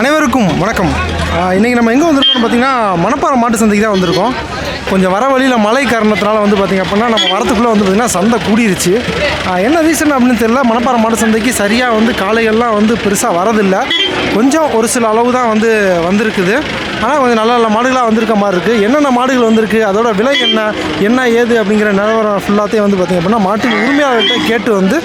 அனைவருக்கும் வணக்கம். இன்றைக்கி நம்ம எங்கே வந்திருக்கோம்னு பார்த்தீங்கன்னா மணப்பாறை மாட்டு சந்தைக்கு தான் வந்திருக்கோம். கொஞ்சம் வர வழியில் மழை காரணத்தினால வந்து பார்த்திங்க அப்படின்னா நம்ம வரத்துக்குள்ளே வந்து பார்த்திங்கன்னா சந்தை கூடிருச்சு. என்ன ரீசன் அப்படின்னு தெரியல மணப்பாறை மாட்டு சந்தைக்கு சரியாக வந்து காளைகள்லாம் வந்து பெருசாக வரதில்லை. கொஞ்சம் ஒரு சில அளவு தான் வந்து வந்திருக்குது. ஆனால் கொஞ்சம் நல்ல நல்ல மாடுகளாக வந்திருக்க மாதிரி இருக்குது என்னென்ன மாடுகள் வந்திருக்கு அதோட விலை என்ன என்ன ஏது அப்படிங்கிற நிலவரம் ஃபுல்லாத்தையும் வந்து பார்த்திங்க அப்படின்னா மாட்டின் உரிமையாளர்கிட்ட கேட்டு வந்து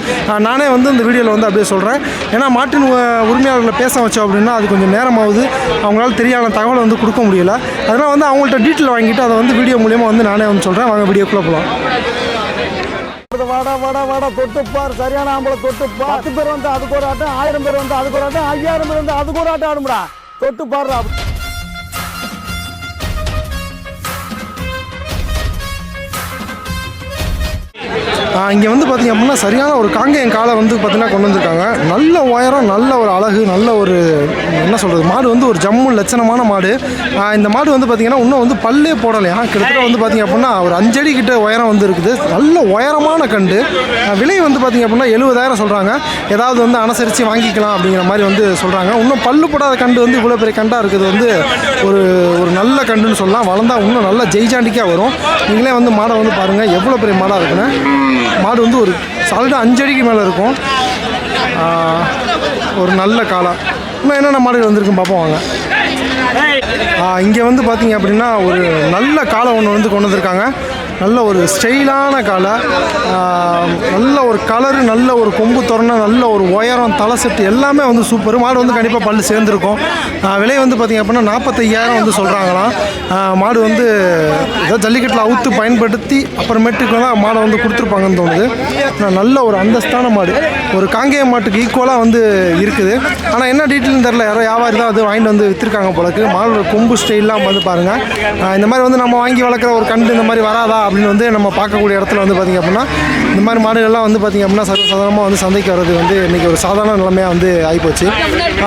நானே வந்து இந்த வீடியோவில் வந்து அப்படியே சொல்கிறேன் ஏன்னா மாட்டின் உரிமையாளர்களை பேச வச்சோம் அப்படின்னா அது கொஞ்சம் நேரமாகுது. அவங்களால தெரியாத தகவலை வந்து கொடுக்க முடியல. அதனால் வந்து அவங்கள்ட்ட டீட்டெயில் வாங்கிட்டு அதை வந்து வீடியோ மூலியமாக வந்து நானே வந்து சொல்கிறேன் வாங்க வீடியோக்குள்ளே போகலாம் வாடா வாடா வாடா தொட்டுப்பார். சரியான ஆம்பளை தொட்டுப்பார். பத்து பேர் வந்து அதுக்கு ஒரு ஆட்டம் ஆயிரம் பேர் வந்து அதுக்கு ஒரு ஆட்டம் ஐயாயிரம் பேர் வந்து அதுக்கு ஒரு ஆட்டம் ஆடும்டா. தொட்டு இங்கே வந்து பார்த்திங்க அப்படின்னா சரியான ஒரு காங்கேயம் காலை வந்து பார்த்திங்கன்னா கொண்டு வந்திருக்காங்க. நல்ல உயரம் நல்ல ஒரு அழகு நல்ல ஒரு என்ன சொல்கிறது மாடு வந்து ஒரு ஜம்மு லட்சணமான மாடு. இந்த மாடு வந்து பார்த்திங்கன்னா இன்னும் வந்து பல்லே போடலையா கிட்டத்தட்ட வந்து பார்த்திங்க அப்படின்னா ஒரு அஞ்சடி கிட்ட உயரம் வந்து இருக்குது. நல்ல உயரமான கண்டு விலை வந்து பார்த்திங்க அப்படின்னா எழுபதாயிரம் சொல்கிறாங்க ஏதாவது வந்து அனுசரித்து வாங்கிக்கலாம் அப்படிங்கிற மாதிரி வந்து சொல்கிறாங்க இன்னும் பல்லு போடாத கண்டு வந்து இவ்வளோ பெரிய கண்டாக இருக்குது வந்து ஒரு ஒரு நல்ல கண்டுன்னு சொல்லலாம். வளர்ந்தா இன்னும் நல்லா ஜெய்ஜாண்டிக்காக வரும். நீங்களே வந்து மாடை வந்து பாருங்கள் எவ்வளோ பெரிய மாடாக இருக்குன்னு. மாடு வந்து ஒரு சாலிடாக அஞ்சடிக்கு மேலே இருக்கும். ஒரு நல்ல காலம் இன்னும் என்னென்ன மாடுகள் வந்திருக்கு பார்ப்போம் வாங்க. இங்கே வந்து பார்த்தீங்க அப்படின்னா ஒரு நல்ல காலை ஒன்று வந்து கொண்டு வந்திருக்காங்க. நல்ல ஒரு ஸ்டைலான காலை. நல்ல ஒரு கலரு நல்ல ஒரு கொம்பு திறனை நல்ல ஒரு உயரம் தலை செட்டு எல்லாமே வந்து சூப்பர் மாடு வந்து கண்டிப்பாக பல்லு சேர்ந்துருக்கும். விலை வந்து பார்த்தீங்க அப்படின்னா நாற்பத்தையாயிரம் வந்து சொல்கிறாங்களாம் மாடு வந்து ஏதோ ஜல்லிக்கட்டில் அவுத்து பயன்படுத்தி அப்புறமேட்டுக்கு தான் மாடை வந்து கொடுத்துருப்பாங்கன்னு தோணுது. நல்ல ஒரு அந்தஸ்தான மாடு. ஒரு காங்கேய மாட்டுக்கு ஈக்குவலாக வந்து இருக்குது. ஆனால் என்ன டீட்டெயில்னு தெரில யாரோ வியாபாரி தான் அது வாங்கிட்டு வந்து விற்றுருக்காங்க போலக்கு மாடோட கொம்பு ஸ்டைல்லாம் வந்து பாருங்கள் இந்த மாதிரி வந்து நம்ம வாங்கி வளர்க்குற ஒரு கண்டு இந்த மாதிரி வராதா அப்படின்னு வந்து நம்ம பார்க்கக்கூடிய இடத்துல வந்து பார்த்திங்க அப்படின்னா இந்த மாதிரி மாடுகள்லாம் வந்து பார்த்திங்க அப்படின்னா சர்வசாதாரணமாக வந்து சந்தைக்கு வர்றது வந்து இன்றைக்கி ஒரு சாதாரண நிலைமையாக வந்து ஆகிப்போச்சு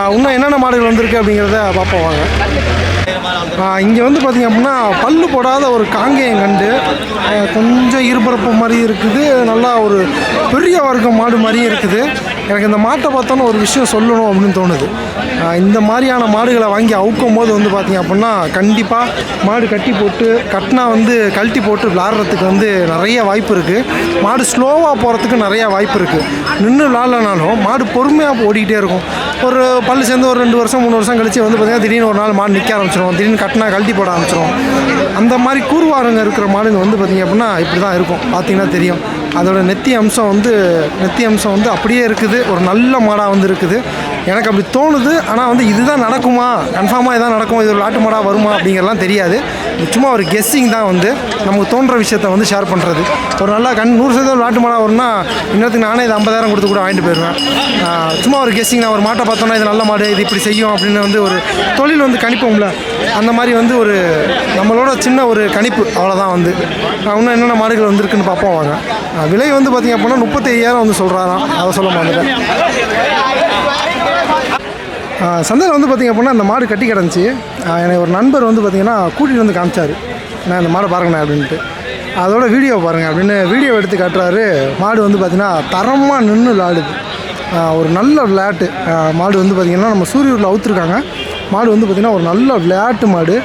இன்னும் என்னென்ன மாடுகள் வந்திருக்கு அப்படிங்கிறத பார்ப்போம் வாங்க. இங்கே வந்து பார்த்திங்க அப்படின்னா பல்லு போடாத ஒரு காங்கேயம் கண்டு. கொஞ்சம் இருபரப்பு மாதிரி இருக்குது. நல்லா ஒரு பெரிய வர்க்கம் மாடு மாதிரியும் இருக்குது. எனக்கு இந்த மாட்டை பார்த்தோன்னு ஒரு விஷயம் சொல்லணும் அப்படின்னு தோணுது. இந்த மாதிரியான மாடுகளை வாங்கி அவுக்கும் போது வந்து பார்த்திங்க அப்படின்னா கண்டிப்பாக மாடு கட்டி போட்டு கட்டினா வந்து கழட்டி போட்டு விளாட்றதுக்கு வந்து நிறைய வாய்ப்பு இருக்குது மாடு ஸ்லோவாக போகிறதுக்கு நிறைய வாய்ப்பு இருக்குது நின்று விளாட்லனாலும் மாடு பொறுமையாக ஓடிக்கிட்டே இருக்கும். ஒரு பல்லு சேர்ந்து ஒரு ரெண்டு வருஷம் மூணு வருஷம் கழிச்சு வந்து பார்த்திங்கன்னா திடீர்னு ஒரு நாள் மாடு நிற்க ஆரம்பிச்சிடும் திடீர்னு கட்டினா கழட்டி போட ஆரம்பிச்சிடும் அந்த மாதிரி கூர்வாருங்க இருக்கிற மாடுங்க வந்து பார்த்திங்க அப்படின்னா இப்படி தான் இருக்கும். பார்த்திங்கன்னா தெரியும். அதோட நெத்தி அம்சம் வந்து நெத்தி அம்சம் வந்து அப்படியே இருக்குது. ஒரு நல்ல மாடாக வந்து இருக்குது. எனக்கு அப்படி தோணுது. ஆனால் வந்து இதுதான் நடக்குமா? கன்ஃபார்மாக இதான் நடக்கும்? இது ஒரு நாட்டு மாடாக வருமா? அப்படிங்கிறலாம் தெரியாது. சும்மா ஒரு கெஸ்ஸிங் தான் வந்து. நமக்கு தோன்ற விஷயத்த வந்து ஷேர் பண்ணுறது ஒரு நல்லா கண் நூறு சதவீதம் நாட்டு மாடாக வரும்னா இன்னத்துக்கு நானே இது ஐம்பதாயிரம் கொடுத்து கூட வாங்கிட்டு போயிடுவேன். சும்மா ஒரு கெஸ்ஸிங் தான். ஒரு மாட்டை பார்த்தோன்னா இது நல்ல மாடு இது இப்படி செய்யும் அப்படின்னு வந்து ஒரு தொழில் வந்து கணிப்போம்ல. அந்த மாதிரி வந்து ஒரு நம்மளோட சின்ன ஒரு கணிப்பு அவ்வளோதான் வந்து. இன்னும் என்னென்ன மாடுகள் வந்துருக்குன்னு பார்ப்போம் வாங்க. விலை வந்து பார்த்திங்க அப்படின்னா முப்பத்தி ஐயாயிரம் வந்து சொல்கிறாராம் அதை சொல்ல மாட்டேன் சந்தையில் வந்து பார்த்திங்க அப்படின்னா அந்த மாடு கட்டி கிடந்துச்சு. எனக்கு ஒரு நண்பர் வந்து பார்த்திங்கன்னா கூட்டிகிட்டு வந்து காமிச்சார். நான் இந்த மாடை பாருங்கண்ணே அப்படின்ட்டு. அதோட வீடியோ பாருங்கள் அப்படின்னு வீடியோ எடுத்து காட்டுறாரு. மாடு வந்து பார்த்திங்கன்னா தரமாக நின்று விளாடுது. ஒரு நல்ல விளையாட்டு. மாடு வந்து பார்த்திங்கன்னா நம்ம சூரியூரில் அவுத்துருக்காங்க. மாடு வந்து பார்த்திங்கன்னா ஒரு நல்ல விளையாட்டு மாடு.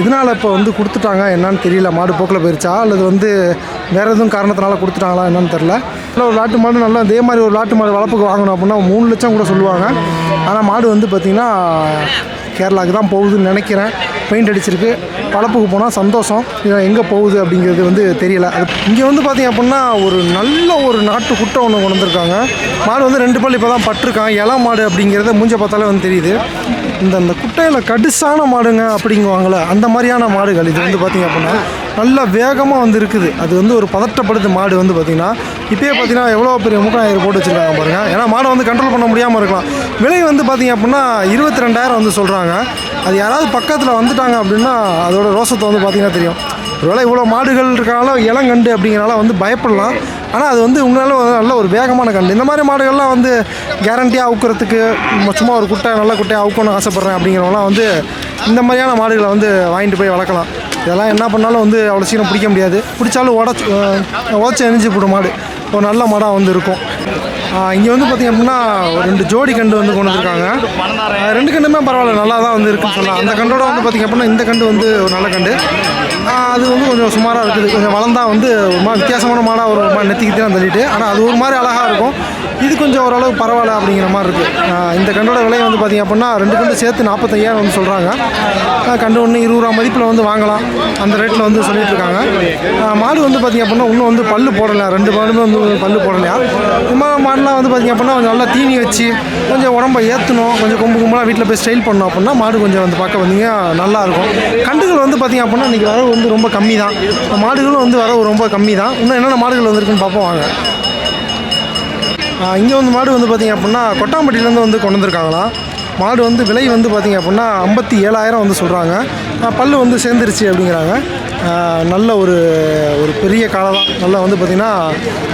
இதனால் இப்போ வந்து கொடுத்துட்டாங்க. என்னன்னு தெரியல. மாடு போக்கில் போயிருச்சா? அல்லது வந்து வேறு எதுவும் காரணத்தினால கொடுத்துட்டாங்களா? என்னன்னு தெரில இல்லை ஒரு நாட்டு மாடு நல்லா இதே மாதிரி ஒரு நாட்டு மாடு வளர்ப்புக்கு வாங்கணும் அப்படின்னா மூணு லட்சம் கூட சொல்லுவாங்க. ஆனால் மாடு வந்து பார்த்திங்கன்னா கேரளாவுக்கு தான் போகுதுன்னு நினைக்கிறேன். பெயிண்ட் அடிச்சிருக்கு. வளர்ப்புக்கு போனால் சந்தோஷம். இது எங்கே போகுது அப்படிங்கிறது வந்து தெரியல. அது இங்கே வந்து பார்த்திங்க அப்படின்னா ஒரு நல்ல ஒரு நாட்டு குட்டை ஒன்று கொண்டு வந்திருக்காங்க. மாடு வந்து ரெண்டு பல் இப்போ தான் பட்டிருக்கான். இள மாடு அப்படிங்கிறத மூஞ்ச பார்த்தாலே வந்து தெரியுது. இந்த இந்த குட்டையில் கடுசான மாடுங்க அப்படிங்குவாங்களே அந்த மாதிரியான மாடுகள். இது வந்து பார்த்திங்க அப்படின்னா நல்ல வேகமாக வந்து இருக்குது. அது வந்து ஒரு பதட்டப்படுது மாடு வந்து பார்த்திங்கன்னா இப்போயே பார்த்தீங்கன்னா எவ்வளோ பெரிய மூக்கணாயிரம் போட்டு வச்சுருக்காங்க பாருங்கள் ஏன்னா மாடை வந்து கண்ட்ரோல் பண்ண முடியாமல் இருக்கலாம். விலை வந்து பார்த்திங்க அப்படின்னா இருபத்தி ரெண்டாயிரம் வந்து சொல்கிறாங்க அது யாராவது பக்கத்தில் வந்துட்டாங்க அப்படின்னா அதோட ரோசத்தை வந்து பார்த்திங்கன்னா தெரியும். ஒருவேளை இவ்வளோ மாடுகள் இருக்கனால இளங்கண்டு அப்படிங்கிறனால வந்து பயப்படலாம். ஆனால் அது வந்து உங்களால் நல்ல ஒரு வேகமான கண்டு. இந்த மாதிரி மாடுகள்லாம் வந்து கேரண்டியாக அவுக்கிறதுக்கு சும்மா ஒரு குட்டை நல்ல குட்டையாக அவுக்கணும்னு ஆசைப்பட்றேன் அப்படிங்கிறவங்களாம் வந்து இந்த மாதிரியான மாடுகளை வந்து வாங்கிட்டு போய் வளர்க்கலாம். இதெல்லாம் என்ன பண்ணாலும் வந்து அவ்வளோ சீக்கிரம் பிடிக்க முடியாது. பிடிச்சாலும் உடச்சி உடச்சி எரிஞ்சு போடும் மாடு. ஒரு நல்ல மாடாக வந்து இருக்கும். இங்கே வந்து பார்த்திங்க அப்படின்னா ரெண்டு ஜோடி கண்டு வந்து கொண்டு வந்திருக்காங்க ரெண்டு கண்டுமே பரவாயில்ல நல்லா தான் வந்து இருக்குன்னு சொல்லலாம் அந்த கண்டோட வந்து பார்த்திங்க அப்படின்னா இந்த கண்டு வந்து ஒரு நல்ல கண்டு. அது வந்து கொஞ்சம் சுமாராக இருக்குது. கொஞ்சம் வளர்ந்தா வந்து ஒரு மாதிரி வித்தியாசமான மாடாக ஒரு மாதிரி நெத்திக்கிட்டு தான் தள்ளிட்டு. ஆனால் அது ஒரு மாதிரி அழகாக இருக்கும். இது கொஞ்சம் ஓரளவு பரவாயில்ல அப்படிங்கிற மாதிரி இருக்குது இந்த கண்டோட விலை வந்து பார்த்திங்க அப்படின்னா ரெண்டு கண்டு சேர்த்து நாற்பத்தையாயிரம் வந்து சொல்கிறாங்க கண்டு ஒன்று இருபது ரூபா மதிப்பில் வந்து வாங்கலாம். அந்த ரேட்டில் வந்து சொல்லிட்டு இருக்காங்க. மாடு வந்து பார்த்திங்க அப்படின்னா இன்னும் வந்து பல்லு போடலையா? ரெண்டு மாடுமே வந்து பல்லு போடலையா? மாடுலாம் வந்து பார்த்திங்க அப்படின்னா கொஞ்சம் நல்லா தீனி வச்சு கொஞ்சம் உடம்ப ஏற்றணும் கொஞ்சம் கொம்பு கும்பலாக வீட்டில் போய் ஸ்டைல் பண்ணோம் அப்படின்னா மாடு கொஞ்சம் வந்து பார்க்க வந்தீங்க நல்லாயிருக்கும் கண்டுகள் வந்து பார்த்திங்க அப்படின்னா இன்றைக்கி வரவு வந்து ரொம்ப கம்மி தான் மாடுகளும் வந்து வரவு ரொம்ப கம்மி தான் இன்னும் என்னென்ன மாடுகள் வந்திருக்குன்னு பார்ப்போம் வாங்க. இங்கே வந்து மாடு வந்து பார்த்திங்க அப்படின்னா கொட்டாம்பட்டியிலேருந்து வந்து கொண்டு வந்திருக்காங்களாம் மாடு வந்து விலை வந்து பார்த்திங்க அப்படின்னா ஐம்பத்தி ஏழாயிரம் வந்து சொல்கிறாங்க பல்லு வந்து சேர்ந்துருச்சு அப்படிங்கிறாங்க நல்ல ஒரு ஒரு பெரிய காலை தான் நல்லா வந்து பார்த்திங்கன்னா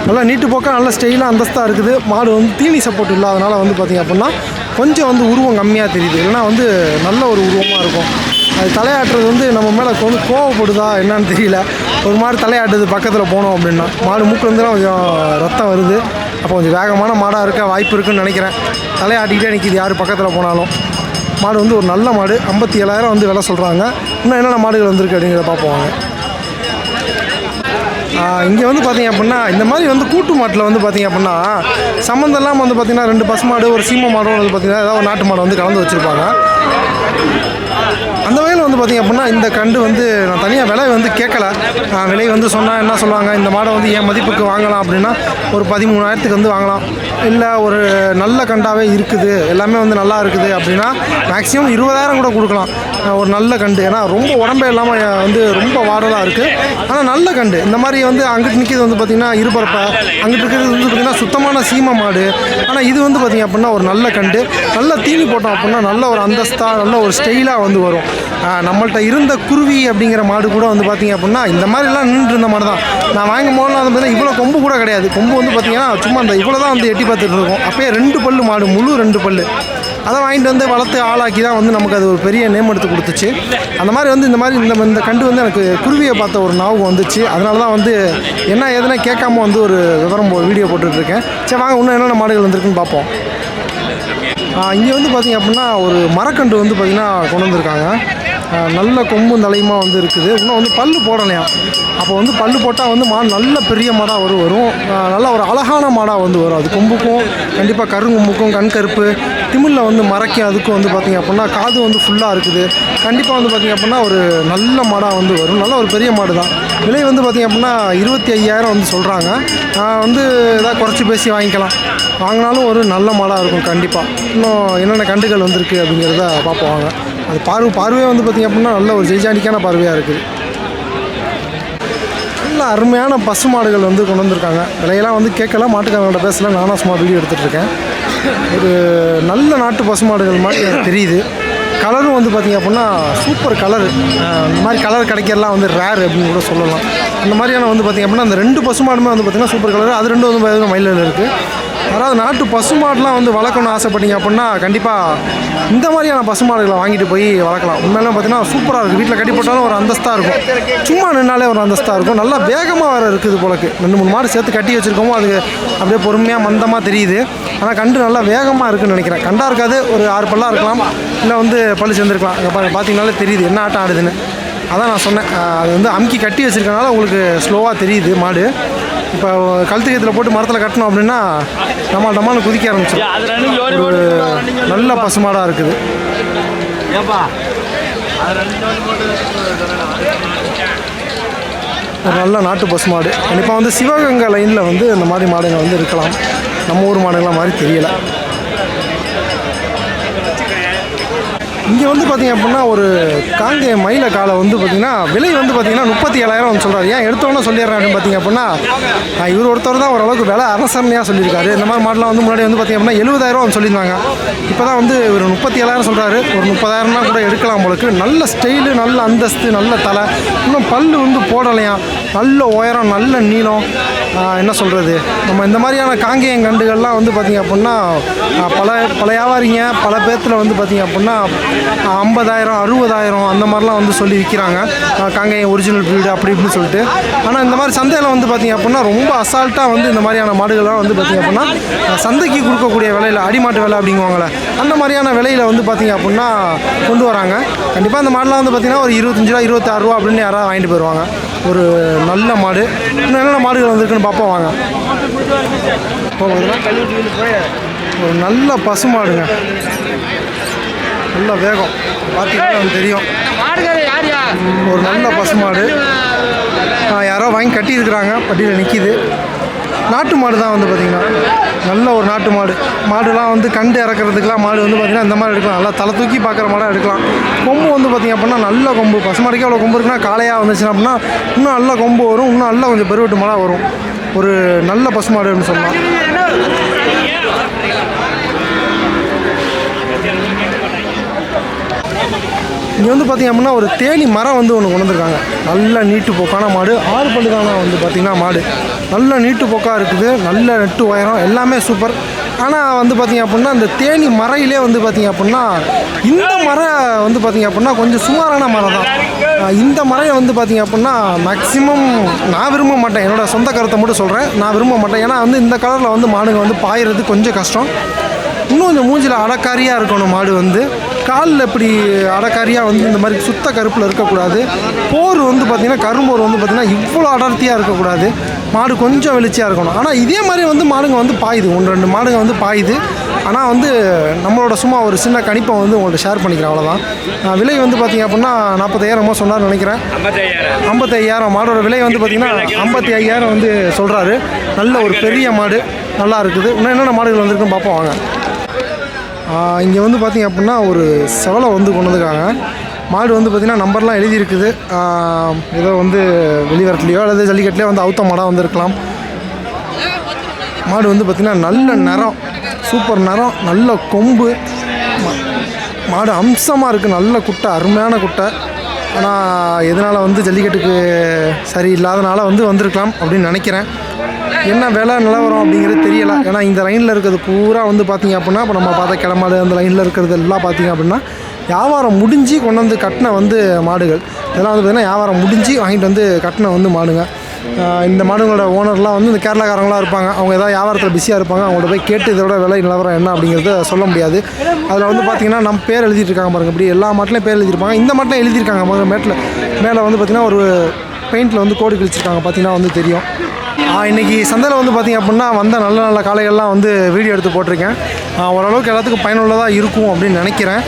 நல்லா நீட்டு போக்கா நல்ல ஸ்டைலாக அந்தஸ்தாக இருக்குது. மாடு வந்து தீனி சப்போர்ட் இல்லாதனால வந்து பார்த்திங்க அப்படின்னா கொஞ்சம் வந்து உருவம் கம்மியாக தெரியுது. இல்லைனா வந்து நல்ல ஒரு உருவமாக இருக்கும். அது தலையாட்டுறது வந்து நம்ம மேலே வந்து கோவப்படுதா என்னன்னு தெரியல. ஒரு மாதிரி தலையாட்டுறது பக்கத்தில் போனோம் அப்படின்னா மாடு மூக்கிலேருந்துலாம் கொஞ்சம் ரத்தம் வருது. அப்போ கொஞ்சம் வேகமான மாடாக இருக்க வாய்ப்பு இருக்குன்னு நினைக்கிறேன். தலையாட்டிக்கிட்டே நிற்கிது யார் பக்கத்தில் போனாலும். மாடு வந்து ஒரு நல்ல மாடு. ஐம்பத்தி ஏழாயிரம் வந்து விலை சொல்கிறாங்க இன்னும் என்னென்ன மாடுகள் வந்திருக்கு அப்படிங்கிறத பார்ப்போம் இங்கே வந்து பார்த்தீங்க அப்படின்னா இந்த மாதிரி வந்து கூட்டு மாட்டில் வந்து பார்த்தீங்க அப்படின்னா சம்மந்தம் இல்லாமல் வந்து பார்த்திங்கன்னா ரெண்டு பசு மாடு ஒரு சீம மாடும் வந்து பார்த்தீங்கன்னா ஏதாவது ஒரு நாட்டு மாடு வந்து கலந்து வச்சுருப்பாங்க. வந்து அப்படின்னா இந்த கண்டு வந்து நான் தனியாக விலை வந்து கேட்கல. விலை வந்து சொன்னால் என்ன சொல்லுவாங்க? இந்த மாடை வந்து என் மதிப்புக்கு வாங்கலாம் அப்படின்னா ஒரு பதிமூணாயிரத்துக்கு வந்து வாங்கலாம். இல்லை ஒரு நல்ல கண்டாவே இருக்குது. எல்லாமே வந்து நல்லா இருக்குது அப்படின்னா மேக்ஸிமம் இருபதாயிரம் கூட கொடுக்கலாம். ஒரு நல்ல கண்டு. ஏன்னா ரொம்ப உடம்பே இல்லாமல் வந்து ரொம்ப வாடலாக இருக்குது ஆனால் நல்ல கண்டு. இந்த மாதிரி வந்து அங்கிட்டு நிற்கிறது வந்து பார்த்திங்கன்னா இருபரப்பை. அங்கிட்டு இருக்கிறது வந்து பார்த்திங்கன்னா சுத்தமான சீமை மாடு. ஆனால் இது வந்து பார்த்திங்க அப்படின்னா ஒரு நல்ல கண்டு. நல்ல தீனி போட்டோம் அப்படின்னா நல்ல ஒரு அந்தஸ்தாக நல்ல ஒரு ஸ்டைலாக வந்து வரும். நம்மள்கிட்ட நம்மள்ட்ட இருந்த குருவி அப்படிங்கிற மாடு கூட வந்து பார்த்திங்க அப்படின்னா இந்த மாதிரிலாம் நின்றுட்டு இருந்த மாடு தான். நான் வாங்கும் போதெல்லாம் வந்து பார்த்தீங்கன்னா இவ்வளோ கொம்பு கூட கிடையாது. கொம்பு வந்து பார்த்திங்கன்னா சும்மா அந்த இவ்வளோ தான் வந்து எட்டி பார்த்துட்டு இருக்கும். அப்போயே ரெண்டு பல்லு மாடு முழு ரெண்டு பல்லு. அதை வாங்கிட்டு வந்து வளர்த்து ஆளாக்கி தான் வந்து நமக்கு அது ஒரு பெரிய நேம் எடுத்து கொடுத்துச்சு. அந்த மாதிரி வந்து இந்த மாதிரி இந்த இந்த கண்டு வந்து எனக்கு குருவியை பார்த்த ஒரு ஞாபகம் வந்துச்சு. அதனால தான் வந்து என்ன ஏதுன்னா கேட்காம வந்து ஒரு விவரம் வீடியோ போட்டுட்ருக்கேன். சரி வாங்க இன்னும் என்னென்ன மாடுகள் வந்திருக்குன்னு பார்ப்போம். இங்கே வந்து பார்த்திங்க அப்படின்னா ஒரு மரக்கன்று வந்து பார்த்திங்கன்னா கொண்டு வந்திருக்காங்க. நல்ல கொம்பும் தலையுமா வந்து இருக்குது. இன்னும் வந்து பல் போடலையா? அப்போ வந்து பல்லு போட்டால் வந்து மாடு நல்ல பெரிய மாடாக வரும். வரும் நல்ல ஒரு அழகான மாடாக வந்து வரும். அது கொம்புக்கும் கண்டிப்பாக கருங்கொம்புக்கும் கண் கருப்பு திமிழில் வந்து மறைக்கும் அதுக்கும் வந்து பார்த்திங்க அப்படின்னா காது வந்து ஃபுல்லாக இருக்குது. கண்டிப்பாக வந்து பார்த்திங்க அப்படின்னா ஒரு நல்ல மாடாக வந்து வரும். நல்ல ஒரு பெரிய மாடு தான். விலை வந்து பார்த்திங்க அப்படின்னா இருபத்தி ஐயாயிரம் வந்து சொல்கிறாங்க வந்து ஏதாவது குறைச்சி பேசி வாங்கிக்கலாம். வாங்கினாலும் ஒரு நல்ல மாடாக இருக்கும் கண்டிப்பாக இன்னும் என்னென்ன கண்டுகள் வந்திருக்கு அப்படிங்கிறத பார்ப்போம் வாங்க. அது பார்வை பார்வையே வந்து பார்த்திங்க அப்படின்னா நல்ல ஒரு ஜெய்ஜாண்டிக்கான பார்வையாக இருக்குது. நல்ல அருமையான பசு மாடுகள் வந்து கொண்டு வந்திருக்காங்க. விலையெல்லாம் வந்து கேட்கல மாட்டுக்காரங்கள்ட்ட பேசல. நானும் சும்மா வீடியோ எடுத்துகிட்டு இருக்கேன். ஒரு நல்ல நாட்டு பசு மாடுகள் மாதிரி எனக்கு தெரியுது. கலரும் வந்து பார்த்திங்க அப்படின்னா சூப்பர் கலர் இந்த மாதிரி கலர் கிடைக்கிறலாம் வந்து ரேர் அப்படின்னு கூட சொல்லலாம். அந்த மாதிரியான வந்து பார்த்திங்க அப்படின்னா அந்த ரெண்டு பசு மாடுமே வந்து பார்த்திங்கன்னா சூப்பர் கலர் அது ரெண்டும் வந்து பார்த்திங்கன்னா மயிலில் இருக்குது அதாவது நாட்டு பசு மாடுலாம் வந்து வளர்க்கணும்னு ஆசைப்பட்டீங்க அப்படின்னா கண்டிப்பாக இந்த மாதிரியான பசு மாடுகளை வாங்கிட்டு போய் வளர்க்கலாம். உண்மையிலும் பார்த்தீங்கன்னா சூப்பராக இருக்குது வீட்டில் கட்டி போட்டாலும் ஒரு அந்தஸ்தாக இருக்கும். சும்மா நின்னாலே ஒரு அந்தஸ்தாக இருக்கும். நல்லா வேகமாக வேறு இருக்குது போலக்கு. ரெண்டு மூணு மாடு சேர்த்து கட்டி வச்சுருக்கோமோ அது அப்படியே பொறுமையாக மந்தமாக தெரியுது. ஆனால் கண்டு நல்லா வேகமாக இருக்குன்னு நினைக்கிறேன். கண்டாக இருக்காது. ஒரு ஆறு பல்லாக இருக்கலாம். இல்லை வந்து பள்ளி சேர்ந்துருக்கலாம். இங்கே பார்த்தீங்கனாலே தெரியுது என்ன ஆட்டம் ஆடுதுன்னு. அதான் நான் சொன்னேன். அது வந்து அமுக்கி கட்டி வச்சிருக்கனால உங்களுக்கு ஸ்லோவாக தெரியுது மாடு. இப்போ கழுத்து கயத்தில் போட்டு மரத்தில் கட்டணும் அப்படின்னா நம்ம டமான்னு குதிக்க ஜோடி ஒரு நல்ல பசுமாடாக இருக்குது. ஒரு நல்ல நாட்டு பசுமாடு. கண்டிப்பாக வந்து சிவகங்கை லைனில் வந்து இந்த மாதிரி மாடுங்க வந்து இருக்கலாம். நம்ம ஊர் மாடுங்களாம் மாதிரி தெரியல. இங்கே வந்து பார்த்தீங்க அப்படின்னா ஒரு காங்கே மயில காலை வந்து பார்த்தீங்கன்னா விலை வந்து பார்த்தீங்கன்னா முப்பத்தி ஏழாயிரம் வந்து சொல்கிறாரு ஏன் எடுத்தோன்னே சொல்லிடுறேன் அப்படின்னு பார்த்தீங்க அப்படின்னா இவர் ஒருத்தர் தான் ஓரளவுக்கு விலை அரசன்மையாக சொல்லியிருக்காரு. இந்த மாதிரி மாடலாம் வந்து முன்னாடி வந்து பார்த்தீங்க அப்படின்னா எழுபதாயிரம் வந்து சொல்லியிருந்தாங்க. இப்போ தான் வந்து ஒரு முப்பத்தி ஏழாயிரம் சொல்கிறாரு ஒரு முப்பதாயிரம்னா கூட எடுக்கலாம் உங்களுக்கு நல்ல ஸ்டைலு நல்ல அந்தஸ்து நல்ல தலை. இன்னும் பல்லு வந்து போடலையாம். நல்ல உயரம் நல்ல நீளம். என்ன சொல்கிறது நம்ம இந்த மாதிரியான காங்கேயம் கண்டுகள்லாம் வந்து பார்த்திங்க அப்படின்னா பல பல வியாபாரிங்க பல பேர்த்தில் வந்து பார்த்திங்க அப்படின்னா ஐம்பதாயிரம் அறுபதாயிரம் அந்த மாதிரிலாம் வந்து சொல்லி விற்கிறாங்க காங்கேயம் ஒரிஜினல் ப்ரீடு அப்படி இப்படின்னு சொல்லிட்டு. ஆனால் இந்த மாதிரி சந்தையில் வந்து பார்த்திங்க அப்படின்னா ரொம்ப அசால்ட்டாக வந்து இந்த மாதிரியான மாடுகள்லாம் வந்து பார்த்திங்க அப்படின்னா சந்தைக்கு கொடுக்கக்கூடிய விலையில் அடிமாட்டு விலை அப்படிங்குவாங்களே அந்த மாதிரியான விலையில் வந்து பார்த்திங்க அப்படின்னா கொண்டு வராங்க. கண்டிப்பாக அந்த மாடெலாம் வந்து பார்த்திங்கன்னா ஒரு இருபத்தஞ்சு ரூபா இருபத்தாறு ரூபா அப்படின்னு யாராவது வாங்கிட்டு போயிடுவாங்க ஒரு நல்ல மாடு. இன்னும் என்னென்ன மாடுகள் வந்திருக்குன்னு பார்ப்போம் வாங்க. இப்போ பார்த்தீங்கன்னா ஒரு நல்ல பசு மாடுங்க. நல்ல வேகம். பார்த்தீங்கன்னா எனக்கு தெரியும். ஒரு நல்ல பசு மாடு. யாரோ வாங்கி கட்டியிருக்கிறாங்க. பட்டியில் நிற்கிது நாட்டு மாடு தான் வந்து பார்த்திங்கன்னா. நல்ல ஒரு நாட்டு மாடு. மாடுலாம் வந்து கண்டு இறக்குறதுக்குலாம் மாடு வந்து பார்த்திங்கன்னா இந்த மாதிரி எடுக்கலாம். நல்லா தலை தூக்கி பார்க்குற மாடாக எடுக்கலாம். கொம்பு வந்து பார்த்திங்க அப்படின்னா நல்ல கொம்பு. பசு மாடுக்கே அவ்வளோ கொம்பு இருக்குன்னா காளையாக வந்துச்சுன்னா அப்படின்னா இன்னும் நல்ல கொம்பு வரும். இன்னும் நல்லா கொஞ்சம் பெருவெட்டு மாடாக வரும். ஒரு நல்ல பசு மாடுன்னு சொல்லலாம். இங்கே வந்து பார்த்திங்க அப்படின்னா ஒரு தேனி மரம் வந்து ஒன்று கொண்டு வந்திருக்காங்க. நீட்டு போக்கான மாடு. ஆறு பல்லுக்கான வந்து பார்த்திங்கன்னா மாடு. நல்ல நீட்டு போக்காக இருக்குது நல்ல நெட்டு உயரம் எல்லாமே சூப்பர் ஆனால் வந்து பார்த்திங்க அப்படின்னா இந்த தேனி மரையிலே வந்து பார்த்திங்க அப்படின்னா இந்த மரம் வந்து பார்த்திங்க அப்படின்னா கொஞ்சம் சுமாரான மரம் தான். இந்த மரையை வந்து பார்த்திங்க அப்படின்னா மேக்ஸிமம் நான் விரும்ப மாட்டேன். என்னோடய சொந்த கருத்தை மட்டும் சொல்கிறேன் நான் விரும்ப மாட்டேன். ஏன்னா வந்து இந்த கலரில் வந்து மாடுங்க வந்து பாயிறது கொஞ்சம் கஷ்டம். இன்னும் கொஞ்சம் மூஞ்சில் அடக்காரியாக இருக்கணும் மாடு வந்து. காலில் இப்படி அடக்காரியாக வந்து இந்த மாதிரி சுத்த கருப்பில் இருக்கக்கூடாது. போர் வந்து பார்த்திங்கன்னா கரும்போர் வந்து பார்த்திங்கன்னா இவ்வளோ அடர்த்தியாக இருக்கக்கூடாது. மாடு கொஞ்சம் வெளிச்சியாக இருக்கணும். ஆனால் இதே மாதிரி வந்து மாடுங்க வந்து பாயுது. ஒன்று ரெண்டு மாடுங்க வந்து பாயுது. ஆனால் வந்து நம்மளோட சும்மா ஒரு சின்ன கணிப்பை வந்து உங்கள்கிட்ட ஷேர் பண்ணிக்கிறேன். அவ்வளோதான் விலை வந்து பார்த்திங்க அப்படின்னா நாற்பத்தாயிரமோ சொன்னார்னு நினைக்கிறேன். ஐம்பத்தையாயிரம். மாடோட விலை வந்து பார்த்திங்கன்னா ஐம்பத்தி ஐயாயிரம் வந்து சொல்கிறாரு நல்ல ஒரு பெரிய மாடு. நல்லா இருக்குது. இன்னும் என்னென்ன மாடுகள் வந்திருக்குன்னு பார்ப்போம் வாங்க. இங்கே வந்து பார்த்திங்க அப்படின்னா ஒரு செவலை வந்து கொண்டு வந்திருக்காங்க மாடு வந்து பார்த்திங்கன்னா நம்பர்லாம் எழுதியிருக்குது. ஏதோ வந்து வெளிவரத்துலையோ அல்லது ஜல்லிக்கட்டுலேயோ வந்து அவுத்த மாடாக வந்திருக்கலாம். மாடு வந்து பார்த்திங்கன்னா நல்ல நிறம் சூப்பர் நிறம் நல்ல கொம்பு. மாடு அம்சமாக இருக்குது நல்ல குட்டை அருமையான குட்டை. ஆனால் எதனால் வந்து ஜல்லிக்கட்டுக்கு சரி இல்லாதனால வந்து வந்திருக்கலாம் அப்படின்னு நினைக்கிறேன். என்ன விலை நிலவரம் அப்படிங்கிறது தெரியலை. ஏன்னா இந்த லைனில் இருக்கிறது பூரா வந்து பார்த்திங்க அப்படின்னா இப்போ நம்ம பார்த்த கிடமாடு அந்த லைனில் இருக்கிறது எல்லாம் பார்த்தீங்க அப்படின்னா வியாபாரம் முடிஞ்சு கொண்டு வந்து கட்டின வந்து மாடுகள். இதெல்லாம் வந்து பார்த்திங்கன்னா வியாபாரம் முடிஞ்சு வாங்கிட்டு வந்து கட்டின வந்து மாடுங்க. இந்த மாடுங்களோட ஓனர்லாம் வந்து இந்த கேரளாக்காரங்களாம் இருப்பாங்க. அவங்க ஏதாவது வியாபாரத்தில் பிஸியாக இருப்பாங்க. அவங்கள்ட்ட போய் கேட்டு இதோட விலை நிலவரம் என்ன அப்படிங்கிறத சொல்ல முடியாது. அதில் வந்து பார்த்திங்கன்னா நம்ம பேர் எழுதிட்டுருக்காங்க பாருங்க. இப்படி எல்லா மாட்டிலையும் பேர் எழுதியிருப்பாங்க இந்த மாட்டிலாம் எழுதியிருக்காங்க மேட்டில். மேலே வந்து பார்த்திங்கன்னா ஒரு பெயிண்டில் வந்து கோடு கிழிச்சிருக்காங்க. பார்த்தீங்கன்னா வந்து தெரியும். இன்றைக்கி இன்னைக்கு சந்தையில் வந்து பார்த்திங்க அப்படின்னா வந்த நல்ல நல்ல காளைகள்லாம் வந்து வீடியோ எடுத்து போட்டிருக்கேன். ஓரளவுக்கு எல்லாத்துக்கும் பயனுள்ளதாக இருக்கும் அப்படின்னு நினைக்கிறேன்.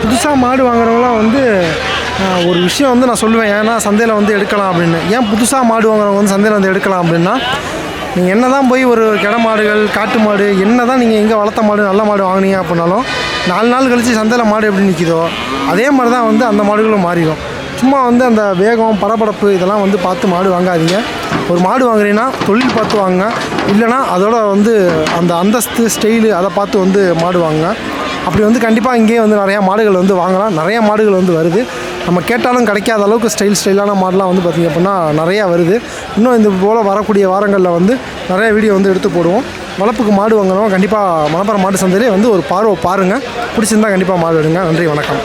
புதுசாக மாடு வாங்குறவங்களாம் வந்து ஒரு விஷயம் வந்து நான் சொல்லுவேன். ஏன்னா சந்தையில் வந்து எடுக்கலாம் அப்படின்னு. ஏன் புதுசாக மாடு வாங்குறவங்க வந்து சந்தையில் வந்து எடுக்கலாம் அப்படின்னா நீங்கள் என்ன தான் போய் ஒரு கிட மாடுகள் காட்டு மாடு என்ன தான் நீங்கள் எங்கே வளர்த்த மாடு நல்ல மாடு வாங்குனீங்க அப்படின்னாலும் நாலு நாள் கழித்து சந்தையில் மாடு எப்படி நிற்கிதோ அதே மாதிரி தான் வந்து அந்த மாடுகளும் மாறிடும். சும்மா வந்து அந்த வேகம் படபடப்பு இதெல்லாம் வந்து பார்த்து மாடு வாங்காதீங்க. ஒரு மாடு வாங்குறீங்கன்னா தொழில் பார்த்து வாங்குங்க இல்லைனா அதோட வந்து அந்த அந்தஸ்து ஸ்டைலு அதை பார்த்து வந்து மாடு வாங்குங்க. அப்படி வந்து கண்டிப்பாக இங்கேயே வந்து நிறையா மாடுகள் வந்து வாங்கலாம். நிறையா மாடுகள் வந்து வருது. நம்ம கேட்டாலும் கிடைக்காத அளவுக்கு ஸ்டைல் ஸ்டைலான மாடெலாம் வந்து பார்த்திங்க அப்படின்னா நிறையா வருது. இன்னும் இந்த போல் வரக்கூடிய வாரங்களில் வந்து நிறைய வீடியோ வந்து எடுத்து போடுவோம். வளர்ப்புக்கு மாடு வாங்கினோம் கண்டிப்பாக மணப்பாறை மாடு சந்தையிலே வந்து ஒரு பார்வை பாருங்கள் பிடிச்சிருந்தா கண்டிப்பாக மாடு எடுங்க. நன்றி வணக்கம்.